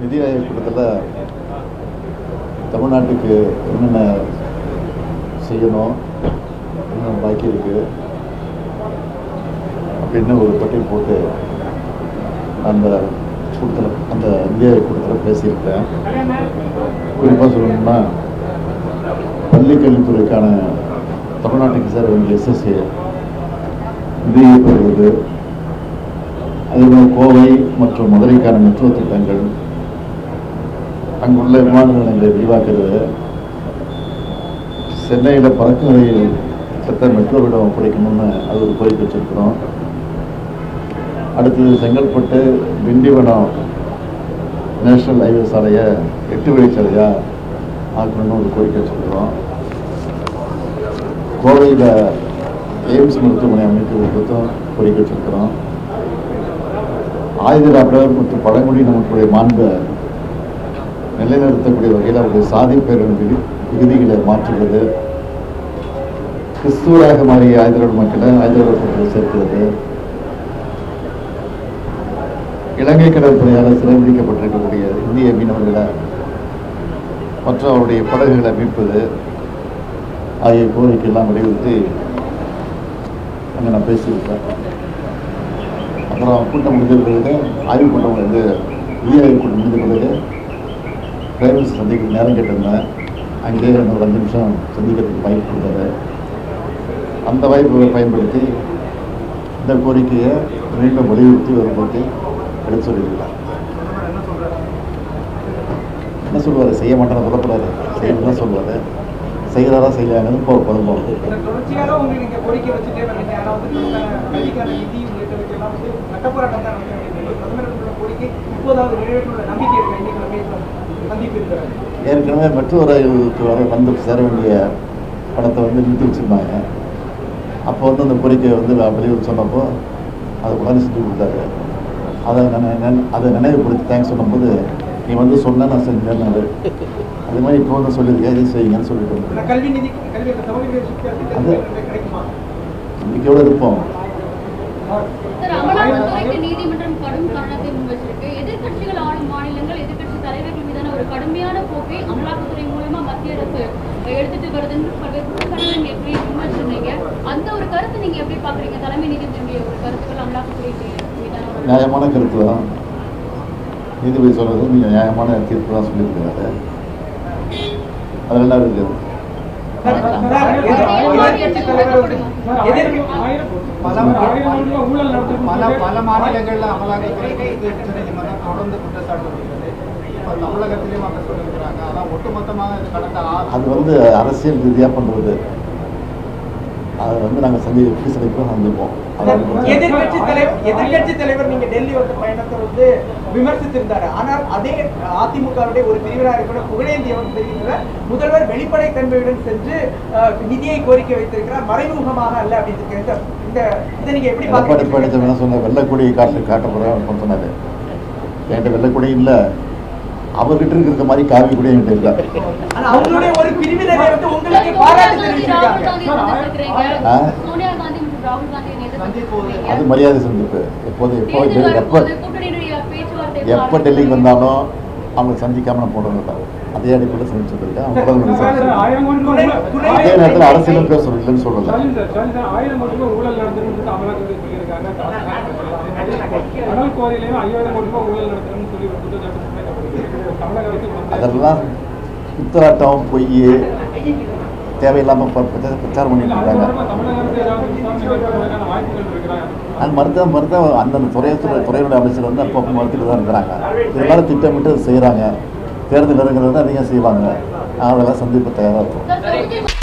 நிதி ஆயோக் கூட்டத்தில் தமிழ்நாட்டுக்கு என்னென்ன செய்யணும் என்னென்ன பாக்கி இருக்கு அப்படின்னு ஒரு பட்டியல் போட்டு அந்த கூட்டத்தில் அந்த இந்தியாவை கூட்டத்தில் பேசியிருக்கேன். குறிப்பாக சொல்லணும்னா பள்ளிக்கல்வித்துறைக்கான தமிழ்நாட்டுக்கு சேர வேண்டிய எஸ்எஸ்ஏ நிதியை பெறுவது அதேபோல் கோவை மற்றும் மதுரைக்கான மெட்ரோ திட்டங்கள் அங்குள்ள விமான நிலையங்களை விரிவாக்குறது சென்னையில் பறக்கும் ரயில் திட்டத்தை மெட்ரோவிடம் ஒப்படைக்கணும்னு அது ஒரு கோரிக்கை வச்சிருக்கிறோம். அடுத்தது செங்கல்பட்டு திண்டிவனம் நேஷனல் ஹைவே சாலையை எட்டு வழிச்சாலையாக ஆக்கணும்னு ஒரு கோரிக்கை வச்சிருக்கிறோம். கோவையில் எய்ம்ஸ் மருத்துவமனை அமைக்கிறது குறித்தும் கோரிக்கை வச்சிருக்கிறோம். ஆயுதராவிடர் மற்றும் பழங்குடி மக்களுடைய மாண்பை நிலைநிறுத்தக்கூடிய வகையில் அவருடைய சாதிப்பேரின் விதி விகுதிகளை மாற்றுவது கிறிஸ்துவராக மாறிய ஆயுதரோடு மக்களை ஆயுதரோடு சேர்க்கிறது. இலங்கை கடற்படையால் சிறைபிடிக்கப்பட்டிருக்கக்கூடிய இந்திய மீனவர்களை மற்றும் அவருடைய படகுகளை மீட்பது ஆகிய கோரிக்கையெல்லாம் வலியுறுத்தி அங்கே நான் பேசியிருக்கேன். அப்புறம் கூட்டம் முடிஞ்ச பிறகு ஆய்வு கூட்டம் வந்து இந்திய ஆய்வு கூட்டம் முடிஞ்ச பிறகு பிரைம் சந்திக்க நேரம் கேட்டிருந்தேன். அங்கேயே ஒரு அஞ்சு நிமிஷம் சந்திக்கிறதுக்கு வாய்ப்பு கொடுத்தாரு அந்த வாய்ப்பை பயன்படுத்தி இந்த கோரிக்கையை மீண்டும் வலியுறுத்தி ஒரு போட்டி எடுத்து சொல்லியிருக்கலாம் என்ன சொல்லுவார் செய்ய மாட்டேன்னு சொல்லக்கூடாது. செய்யணும் தான் சொல்லுவார் செய்கிறாரா செய்யலாங்கன்னு போக குழம்பம் இந்த தான் நடத்த பிரதமர் கோரிக்கை இப்போதாவது நிறைவேற்றுள்ள நம்பிக்கை ஏற்கனவே மெட்ரோ ரயிலுக்கு வர வந்து சேர வேண்டிய பணத்தை வந்து நிறுத்தி வச்சுருந்தாங்க. அப்போ வந்து அந்த கோரிக்கையை வந்து வெளியூர் சொன்னப்போ அதை உடனே செஞ்சு கொடுத்தாரு. அதை நினை நினை- அதை நினைவுபடுத்தி தேங்க்ஸ் சொன்னபோது நீ வந்து சொன்ன நான் செஞ்சேன்னாரு அதே மாதிரி இப்போ வந்து சொல்லியிருக்கேன் இதை செய்யுங்கன்னு சொல்லிட்டு அது- நம்பிக்கையோடு இருப்போம். நீதிமன்றம் கடும் கண்டனத்தை முன்வச்சிருக்கு. எதிர்க்கட்சிகள் ஆளும் மாநிலங்கள் ஒரு கடுமையான போக்கை அமலாக்கத்துறை மூலமா மத்திய அரசு எடுத்துட்டு வருதுன்னு பல்வேறு குற்றச்சாட்டுகளை நீங்க எப்படி விமர்சிச்சீங்க அந்த ஒரு கருத்தை நீங்க எப்படி பாக்குறீங்க தலைமை நீதிபதியுடைய ஒரு கருத்துக்கள் ஒரு- நியாயமான கருத்து தான் நீதிபதி சொல்றது நீங்கள் நியாயமான தீர்ப்பு தான் சொல்லியிருக்கிறாரு அதில் என்ன இருக்குது பல பல பல மாநிலங்கள்ல அமலாக்கத்துறை தொடர்ந்து குற்றச்சாட்டு அது வந்து அரசியல் ரீதியாக பண்ணுறது அது வந்து நாங்கள் சந்தி எப்படி சந்திப்போம். எதிர்க்கட்சி தலைவர் எதிர்க்கட்சி தலைவர் நீங்க டெல்லி வந்து பயணத்தை வந்து விமர்சித்திருந்தாரு. ஆனால் அதே அதிமுகவுடைய ஒரு பிரிவினராக கூட புகழேந்தி அவர் தெரிவிக்கிறார் முதல்வர் வெளிப்படை தன்மையுடன் சென்று நிதியை கோரிக்கை வைத்திருக்கிறார். மறைமுகமாக அல்ல அப்படின்னு. இந்த இதை நீங்க எப்படி எடப்பாடி பழனிசாமி சொன்ன வெள்ளக்கொடி காட்டு காட்ட போகிறேன் சொன்னார். என்கிட்ட வெள்ளக்கொடி இல்லை. அவர்கிட்ட இருக்கிற மாதிரி காவி கூட என்கிட்ட இல்லை ஆனா அவங்களுடைய ஒரு பிரிவினரை வந்து உங்களுக்கு பாராட்டு தெரிவிச்சிருக்காங்க. அது மரியாதை சந்திப்பு. எப்போது எப்போ எப்போ எப்போ டெல்லிக்கு வந்தாலும் அவங்க சந்திக்காம நான் போடுறது அதே அடிப்படையில் சந்திச்சிருக்கேன் அவங்க. அதே நேரத்தில் அரசியலும் பேசணும் இல்லைன்னு சொல்லலை. அதெல்லாம் குத்தராட்டம் பொய் தேவையில்லாமல் பிரச்சாரம் பிரச்சாரம் பண்ணிட்டு இருக்காங்க. அது மருத்துவ மருத்துவ அந்தந்த துறையத்துறை துறையினுடைய அமைச்சர் வந்து அப்பப்போ மருத்துவ தான் இருக்கிறாங்க. இதெல்லாம் திட்டமிட்டு செய்கிறாங்க தேர்தல் நெருங்கிறது அதிகம் செய்வாங்க. அதெல்லாம் சந்திப்பு தயாராக இருக்கும்.